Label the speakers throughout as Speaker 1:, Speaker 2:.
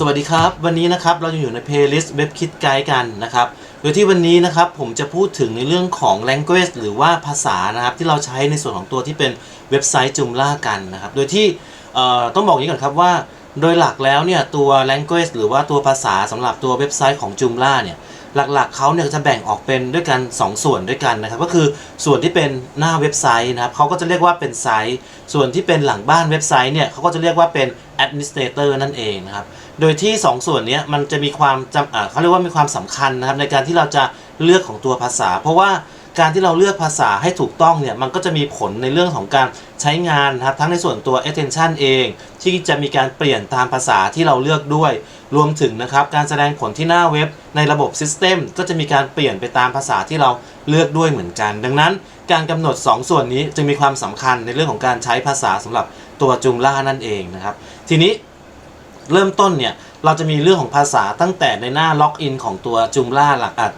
Speaker 1: สวัสดีครับวันนี้นะครับเราจะอยู่ใน playlist เว็บคิดไกด์กันนะครับโดยที่วันนี้นะครับผมจะพูดถึงในเรื่องของ language หรือว่าภาษานะครับที่เราใช้ในส่วนของตัวที่เป็นเว็บไซต์จุมล่ากันนะครับโดยที่ต้องบอกอย่างนี้ก่อนครับว่า โดยหลักแล้วเนี่ยตัว language หรือว่าตัวภาษาสำหรับตัวเว็บไซต์ของจุมล่าเนี่ย หลักๆเขาเนี่ยจะแบ่งออกเป็นด้วยกัน 2 ส่วนด้วยกันนะครับ ก็คือส่วนที่เป็นหน้าเว็บไซต์นะครับเขาก็จะเรียกว่าเป็นไซต์ ส่วนที่เป็นหลังบ้านเว็บไซต์เนี่ยเขาก็จะเรียกว่าเป็น administrator นั่นเองนะครับ โดยที่ 2 ส่วนนี้มันจะมีความจำเขาเรียกว่ามีความสำคัญนะครับในการที่เราจะเลือกของตัวภาษา เพราะว่า การที่เราเลือกภาษาให้ถูกต้องเนี่ยมันก็จะมีผลในเรื่องของการใช้งานนะครับทั้งในส่วนตัว attention เอง ที่จะมีการเปลี่ยนตามภาษาที่เราเลือกด้วย รวมถึงนะครับการแสดงผลที่หน้าเว็บในระบบ System ก็จะมีการเปลี่ยนไปตามภาษาที่เราเลือกด้วยเหมือนกัน ดังนั้นการกำหนด 2 ส่วนนี้จึงมีความสำคัญในเรื่องของการใช้ภาษาสำหรับตัวจุมล่านั่นเองนะครับทีนี้เริ่มต้นเนี่ยเราจะมีเรื่องของภาษาตั้งแต่ในหน้าล็อกอินของตัวจูมล่าหลังอะ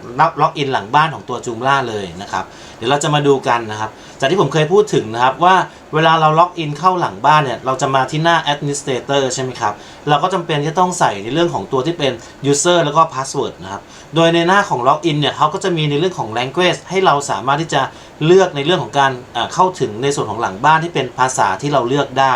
Speaker 1: ล็อกอินหลังบ้านของตัวจูมล่าเลยนะครับ เดี๋ยวเราจะมาดูกันนะครับจากที่ผมเคยพูดถึงนะครับว่าเวลาเราล็อกอินเข้าหลังบ้านเนี่ยเราจะมาที่หน้า administrator ใช่ไหมครับ เราก็จำเป็นที่ต้องใส่ในเรื่องของตัวที่เป็น user แล้วก็ password นะครับ โดยในหน้าของล็อกอินเนี่ยเขาก็จะมีในเรื่องของ language ให้เราสามารถที่จะเลือกในเรื่องของการเข้าถึงในส่วนของหลังบ้านที่เป็นภาษาที่เราเลือกได้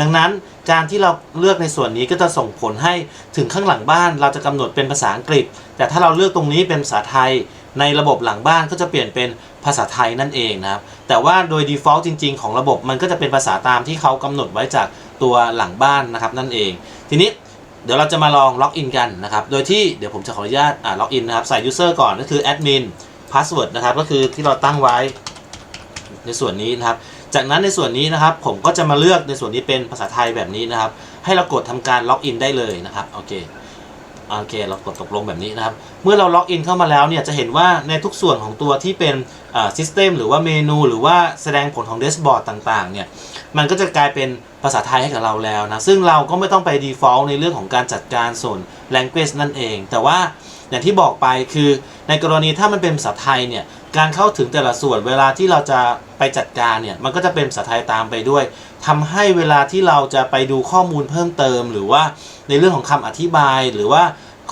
Speaker 1: ดังนั้น การที่เราเลือกในส่วนนี้ก็จะส่งผลให้ถึงข้างหลังบ้านเราจะกำหนดเป็นภาษาอังกฤษ แต่ถ้าเราเลือกตรงนี้เป็นภาษาไทย ในระบบหลังบ้านก็จะเปลี่ยนเป็นภาษาไทยนั่นเองนะครับ แต่ว่าโดย default จริง ๆ ของระบบมันก็จะเป็นภาษาตามที่เขากำหนดไว้จากตัวหลังบ้านนะครับนั่นเอง ทีนี้เดี๋ยวเราจะมาลองล็อกอินกันนะครับ โดยที่เดี๋ยวผมจะขออนุญาตอ่าล็อกอินนะครับใส่ user ก่อนก็คือ admin password นะครับก็คือที่เราตั้งไว้ในส่วนนี้นะครับ จากนั้นในส่วนนี้นะครับผมก็จะมาเลือกในส่วนนี้เป็นภาษาไทยแบบนี้นะครับ ให้เรากดทำการล็อกอินได้เลยนะครับโอเคโอเคเรากดตกลงแบบนี้นะครับ เมื่อเราล็อกอินเข้ามาแล้วเนี่ยจะเห็นว่าในทุกส่วนของตัวที่เป็นซิสเต็มหรือว่าเมนู หรือว่าแสดงผลของเดสบอร์ดต่างๆเนี่ยมันก็จะกลายเป็นภาษาไทยให้กับเราแล้วนะ ซึ่งเราก็ไม่ต้องไป default ในเรื่องของการจัดการส่วน language นั่นเอง แต่ว่า อย่างที่บอกไปคือในกรณีถ้ามันเป็นภาษาไทยเนี่ยการเข้าถึงแต่ละส่วนเวลาที่เราจะไปจัดการเนี่ยมันก็จะเป็นภาษาไทยตามไปด้วยทำให้เวลาที่เราจะไปดูข้อมูลเพิ่มเติม หรือว่าในเรื่องของคำอธิบายหรือว่า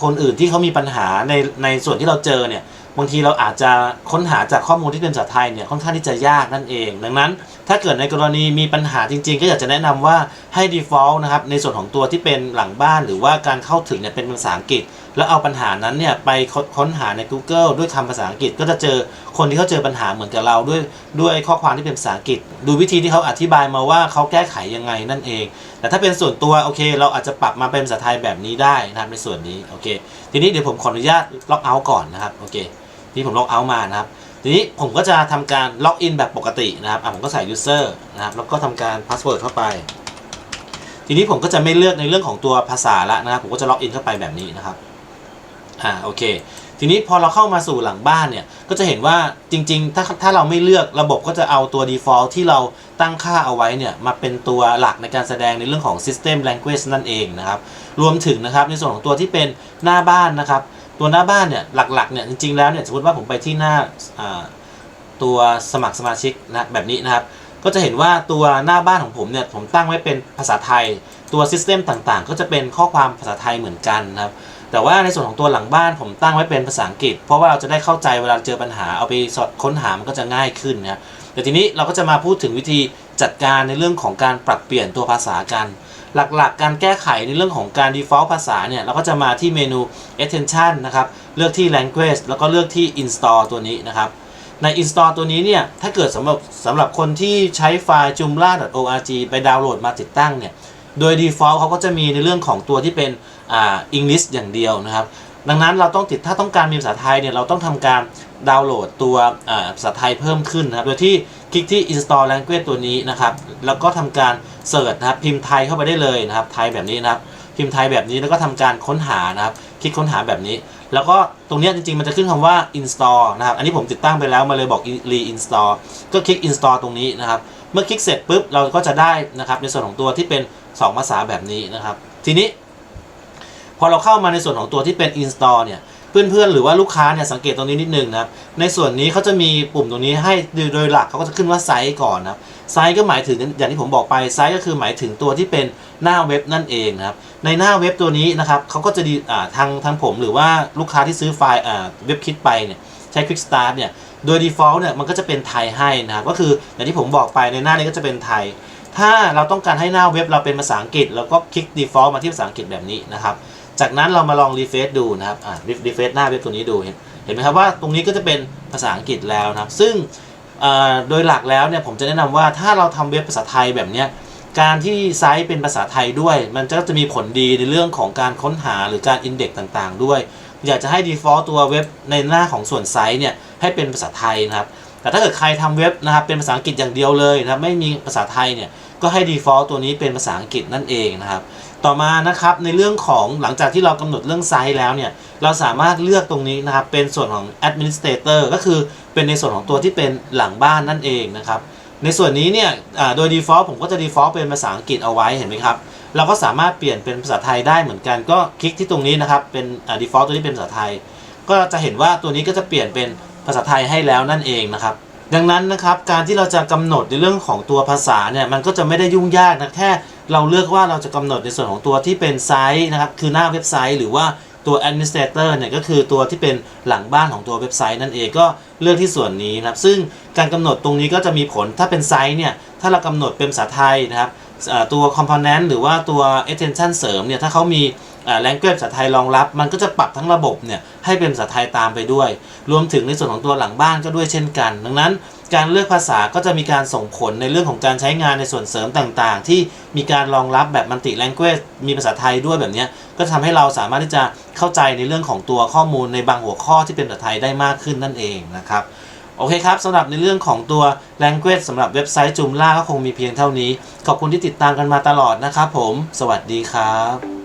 Speaker 1: คนอื่นที่เขามีปัญหาในในส่วนที่เราเจอเนี่ยบางทีเราอาจจะค้นหาจากข้อมูลที่เป็นภาษาไทยเนี่ยค่อนข้างที่จะยากนั่นเอง ดังนั้น ถ้าเกิดในกรณีมีปัญหาจริง ๆ ก็อยากจะแนะนำว่าให้ default นะครับในส่วนของตัวที่เป็นหลังบ้าน หรือว่าการเข้าถึงเนี่ยเป็นภาษาอังกฤษ แล้วเอาปัญหานั้นเนี่ยไปค้นหาใน Google ด้วยคำภาษาอังกฤษ ก็จะเจอคนที่เขาเจอปัญหาเหมือนกับเราด้วยด้วยข้อความที่เป็นภาษาอังกฤษ ดูวิธีที่เขาอธิบายมาว่าเขาแก้ไขยังไงนั่นเอง แต่ถ้าเป็นส่วนตัวโอเค เราอาจจะปรับมาเป็นภาษาไทยแบบนี้ได้นะครับในส่วนนี้โอเค ทีนี้เดี๋ยวผมขออนุญาตล็อกเอาท์ก่อนนะครับโอเคที่ผมล็อกเอาท์มานะครับทีนี้ผมก็จะทำการล็อกอินแบบปกตินะครับอะผมก็ใส่ user นะครับแล้วก็ทำการพาสเวิร์ดเข้าไป ทีนี้ผมก็จะไม่เลือกในเรื่องของตัวภาษาละนะครับ ผมก็จะล็อกอินเข้าไปแบบนี้นะครับ อ่าโอเค ทีนี้พอเราเข้ามาสู่หลังบ้านเนี่ย ก็จะเห็นว่าจริงๆ ถ้าถ้าเราไม่เลือกระบบก็จะเอาตัว default ที่เราตั้งค่าเอาไว้เนี่ย มาเป็นตัวหลักในการแสดงในเรื่องของ system language นั่นเองนะครับ รวมถึงนะครับในส่วนของตัวที่เป็นหน้าบ้านนะครับ ตัวหน้าบ้านเนี่ยหลักๆเนี่ยจริงๆแล้วเนี่ยสมมติว่าผมไปที่หน้าตัวสมัครสมาชิกนะแบบนี้นะครับ ก็จะเห็นว่าตัวหน้าบ้านของผมเนี่ยผมตั้งไว้เป็นภาษาไทย ตัวซิสเต็มต่างๆ ก็จะเป็นข้อความภาษาไทยเหมือนกันนะครับ แต่ว่าในส่วนของตัวหลังบ้านผมตั้งไว้เป็นภาษาอังกฤษ เพราะว่าเราจะได้เข้าใจเวลาเจอปัญหาเอาไปสอดค้นหามันก็จะง่ายขึ้นนะครับแต่ทีนี้เราก็จะมาพูดถึงวิธีจัดการในเรื่องของการปรับเปลี่ยนตัวภาษากันหลักๆการแก้ไขในเรื่องของการ default ภาษาเนี่ย เราก็จะมาที่เมนู attention นะครับ เลือกที่ language แล้วก็เลือกที่ install ตัวนี้นะครับ ใน install ตัวนี้เนี่ย ถ้าเกิดสำหรับสำหรับคนที่ใช้ไฟล์ joomla.org ไปดาวน์โหลดมาติดตั้งเนี่ย โดย default เขาก็จะมีในเรื่องของตัวที่เป็น อ่า English อย่างเดียวนะครับ ดังนั้นเราต้องติดถ้าต้องการมีภาษาไทยเนี่ยเราต้องทำการดาวน์โหลดตัวอ่าภาษาไทยเพิ่มขึ้นนะครับโดยที่คลิกที่ install language ตัวนี้นะครับ แล้วก็ทำการเสิร์ชนะครับพิมพ์ไทยเข้าไปได้เลยนะครับไทยแบบนี้นะครับพิมพ์ไทยแบบนี้แล้วก็ทำการค้นหานะครับ คลิกค้นหาแบบนี้ แล้วก็ตรงนี้จริงๆ มันจะขึ้นคำว่า install นะครับ อันนี้ผมติดตั้งไปแล้วมาเลยบอก reinstall ก็คลิก install ตรงนี้นะครับ เมื่อคลิกเสร็จปุ๊บเราก็จะได้นะครับในส่วนของตัวที่เป็น 2 ภาษาแบบนี้นะครับ ทีนี้ พอเราเข้ามาในส่วนของตัวที่เป็น install เนี่ยเพื่อนๆหรือว่าลูกค้าเนี่ยสังเกตตรงนี้นิดนึงนะครับในส่วนนี้เขาจะมีปุ่มตรงนี้ให้โดยหลักเขาก็จะขึ้นว่าไซต์ก่อนนะครับไซต์ก็หมายถึงอย่างที่ผมบอกไปไซต์ก็คือหมายถึงตัวที่เป็นหน้าเว็บนั่นเองนะครับในหน้าเว็บตัวนี้นะครับเขาก็จะดีทางทางผมหรือว่าลูกค้าที่ซื้อไฟล์เว็บคิดไปเนี่ยใช้ Quick Start เนี่ยโดย default เนี่ยมันก็จะเป็นไทยให้นะครับก็คืออย่างที่ผมบอกไปในหน้านี้ก็จะเป็นไทย ถ้าเราต้องการให้หน้าเว็บเราเป็นภาษาอังกฤษเราก็คลิก default มาที่ภาษาอังกฤษแบบนี้นะครับ จากนั้นเรามาลองรีเฟซดูนะครับอ่ารีเฟซหน้าเว็บตัวนี้ดูเห็นไหมครับว่าตรงนี้ก็จะเป็นภาษาอังกฤษแล้วนะครับ ซึ่งโดยหลักแล้วเนี่ยผมจะแนะนำว่าถ้าเราทำเว็บภาษาไทยแบบเนี้ยการที่ไซต์เป็นภาษาไทยด้วย มันก็จะมีผลดีในเรื่องของการค้นหาหรือการอินเด็กซ์ต่างๆ ด้วย อยากจะให้ default ตัวเว็บในหน้าของส่วนไซต์เนี่ยให้เป็นภาษาไทยนะครับ แต่ถ้าเกิดใครทำเว็บนะครับเป็นภาษาอังกฤษอย่างเดียวเลยนะครับไม่มีภาษาไทยเนี่ยก็ให้ default ตัวนี้เป็นภาษาอังกฤษนั่นเองนะครับ ต่อมานะครับในเรื่องของหลังจากที่เรากำหนดเรื่องไซส์แล้วเนี่ยเราสามารถเลือกตรงนี้นะครับเป็นส่วนของ administrator ก็คือเป็นในส่วนของตัวที่เป็นหลังบ้านนั่นเองนะครับในส่วนนี้เนี่ยโดย default ผมก็จะ default เป็นภาษาอังกฤษเอาไว้เห็นไหมครับเราก็สามารถเปลี่ยนเป็นภาษาไทยได้เหมือนกันก็คลิกที่ตรงนี้นะครับเป็น default ตัวนี้เป็นภาษาไทย ก็จะเห็นว่าตัวนี้ก็จะเปลี่ยนเป็นภาษาไทยให้แล้วนั่นเองนะครับดังนั้นนะครับการที่เราจะกำหนดในเรื่องของตัวภาษาเนี่ยมันก็จะไม่ได้ยุ่งยากนะแค่ เราเลือกว่าเราจะกำหนดในส่วนของตัวที่เป็นไซต์นะครับ คือหน้าเว็บไซต์หรือว่าตัว administrator เนี่ยก็คือตัวที่เป็นหลังบ้านของตัวเว็บไซต์นั่นเองก็เลือกที่ส่วนนี้นะครับ ซึ่งการกำหนดตรงนี้ก็จะมีผลถ้าเป็นไซต์เนี่ย ถ้าเรากำหนดเป็นภาษาไทยนะครับตัว component หรือว่าตัว extension เสริมเนี่ย ถ้าเขามี อ่า language ภาษาไทยรองรับ มันก็จะปรับทั้งระบบเนี่ยให้เป็นภาษาไทยตามไปด้วย รวมถึงในส่วนของตัวหลังบ้านก็ด้วยเช่นกัน ดังนั้นการเลือกภาษาก็จะมีการส่งผลในเรื่องของการใช้งานในส่วนเสริมต่างๆ ที่มีการรองรับแบบมัลติ language มีภาษาไทยด้วยแบบนี้ก็ทำให้เราสามารถที่จะเข้าใจในเรื่องของตัวข้อมูลในบางหัวข้อที่เป็นภาษาไทยได้มากขึ้นนั่นเองนะครับโอเคครับสำหรับในเรื่องของตัว language สำหรับเว็บไซต์จุมล่าก็คงมีเพียงเท่านี้ ขอบคุณที่ติดตามกันมาตลอดนะครับผม สวัสดีครับ